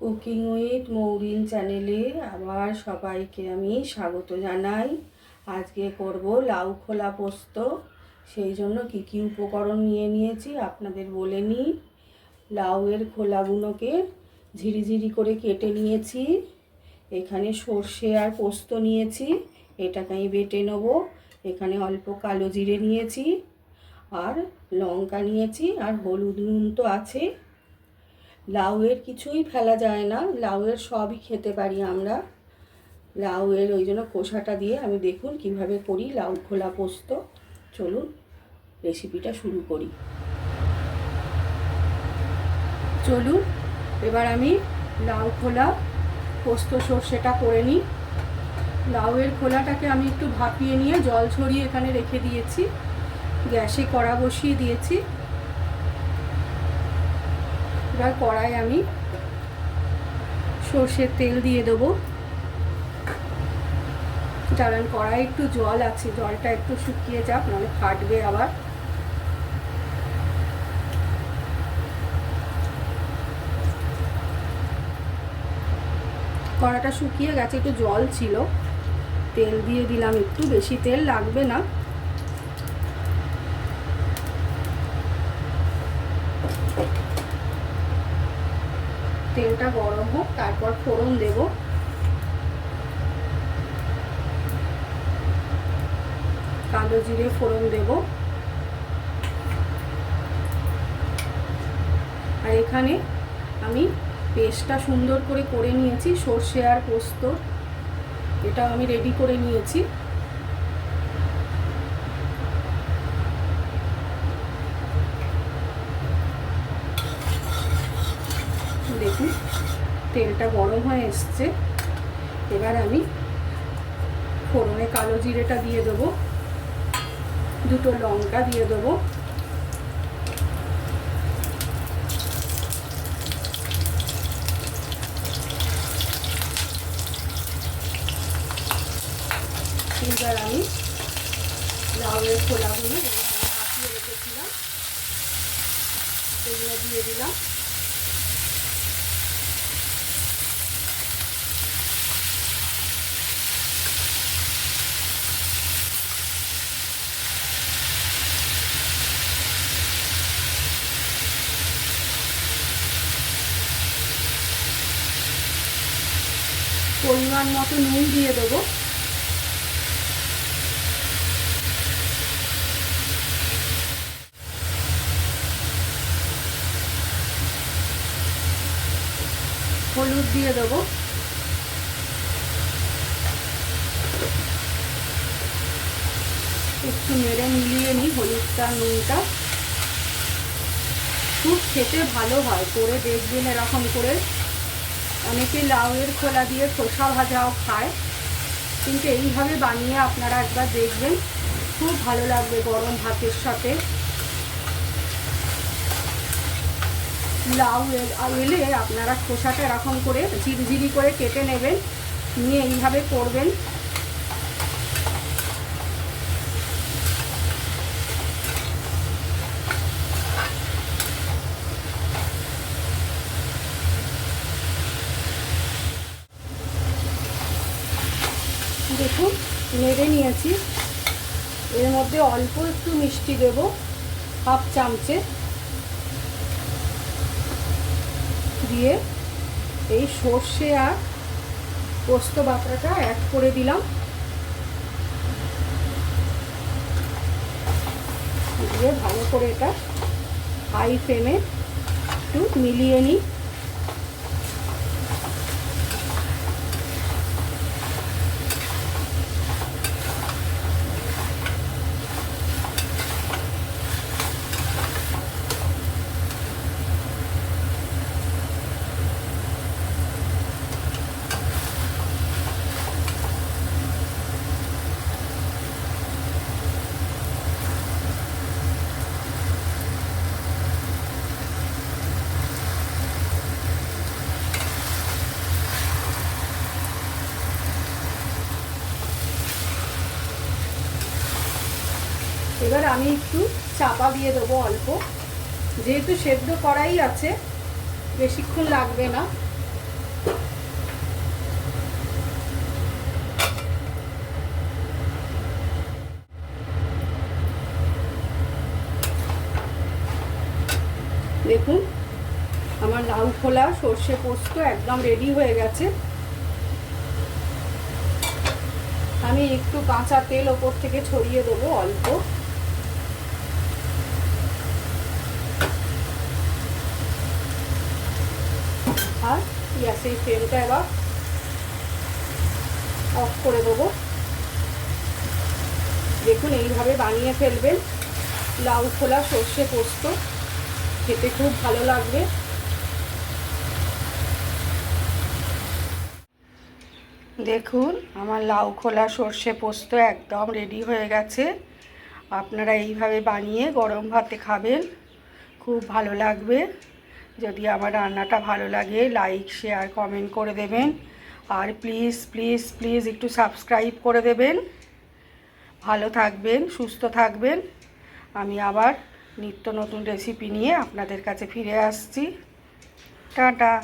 Cooking with Mourin চ্যানেলে আবার সবাইকে আমি স্বাগত জানাই। আজকে করব লাউ খোলা পোস্ত। সেই জন্য কী কী উপকরণ নিয়ে নিয়েছি আপনাদের বলে নিই। লাউয়ের খোলাগুলোকে ঝিরিঝিরি করে কেটে নিয়েছি। এখানে সর্ষে আর পোস্ত নিয়েছি। এটাকে আমি বেটে নেব। এখানে অল্প কালো জিরে নিয়েছি। আর লঙ্কা নিয়েছি আর হলুদ নুন তো আছে। লাউয়ের কিছুই ফেলা যায় না, লাউয়ের সবই খেতে পারি আমরা। লাউয়ের ওই জন্য খোসাটা দিয়ে আমি দেখুন কীভাবে করি, লাউ খোলা পোস্ত। চলুন রেসিপিটা শুরু করি। চলুন, এবার আমি লাউ খোলা পোস্ত সর্ষেটা করে নিই। লাউয়ের খোলাটাকে আমি একটু ভাপিয়ে নিয়ে জল ছড়িয়ে এখানে রেখে দিয়েছি। গ্যাসে কড়া বসিয়ে দিয়েছি। এবার কড়াই আমি সর্ষের তেল দিয়ে দেবো। কারণ কড়াই একটু জল আছে, জলটা একটু শুকিয়ে যাক, নাহলে ফাটবে আবার। কড়াটা শুকিয়ে গেছে, একটু জল ছিল। তেল দিয়ে দিলাম, একটু বেশি তেল লাগবে না। তেলটা গরম হোক, তারপর ফোড়ন দেব। কালো জিরে ফোড়ন দেব। আর এখানে আমি পেস্টটা সুন্দর করে করে নিয়েছি, সর্ষে আর পোস্ত। এটা আমি রেডি করে নিয়েছি। দেখুন তেলটা গরম হয়ে এসছে। এবার আমি ফোড়নে কালো জিরেটা দিয়ে দেবো। দুটো লঙ্কা দিয়ে দেবো। এবার আমি লাউয়ের খোলাগুলো হাঁপিয়ে রেখেছিলাম। সেগুলো দিয়ে দিলাম। পরিমাণ মতো নুন দিয়ে দেবো। হলুদ দিয়ে দেবো। একটু নেড়ে মিলিয়ে নিই হলুদটা, নুনটা। খুব খেতে ভালো হয়, করে দেখবেন এরকম করে। অনেকে লাউয়ের খোলা দিয়ে খোসা ভাজাও খায়। কিন্তু এইভাবে বানিয়ে আপনারা একবার দেখবেন, খুব ভালো লাগবে গরম ভাতের সাথে। লাউ এলে আপনারা খোসাটা এরকম করে ঝিরিঝিরি করে কেটে নেবেন, নিয়ে এইভাবে করবেন দেখুন নেড়ে নিয়েছি। এর মধ্যে অল্প একটু মিষ্টি দেব, হাফ চামচে। দিয়ে এই সর্ষে আর পোস্ত বাটাটা অ্যাড করে দিলাম। দিয়ে ভালো করে এটা হাই ফ্লেমে একটু মিলিয়ে নিই। এবার আমি একটু চাপা দিয়ে দেবো অল্প। যেহেতু সেদ্ধ করাই আছে, বেশিক্ষণ লাগবে না। দেখুন, আমার লাউ খোলা, সর্ষে পোস্ত একদম রেডি হয়ে গেছে। আমি একটু কাঁচা তেল ওপর থেকে ছড়িয়ে দেবো অল্প। আর গ্যাসের ফ্লেমটা এবার অফ করে দেবো। দেখুন, এইভাবে বানিয়ে ফেলবেন। লাউ খোলা সর্ষে পোস্ত, খেতে খুব ভালো লাগবে। দেখুন, আমার লাউ খোলা সর্ষে পোস্ত একদম রেডি হয়ে গেছে। আপনারা এইভাবে বানিয়ে গরম ভাতে খাবেন। খুব ভালো লাগবে। যদি আমার রান্নাটা ভালো লাগে লাইক শেয়ার কমেন্ট করে দেবেন। আর প্লিজ প্লিজ প্লিজ একটু সাবস্ক্রাইব করে দেবেন। ভালো থাকবেন, সুস্থ থাকবেন। আমি আবার নিত্য নতুন রেসিপি নিয়ে আপনাদের কাছে ফিরে আসছি। টাটা।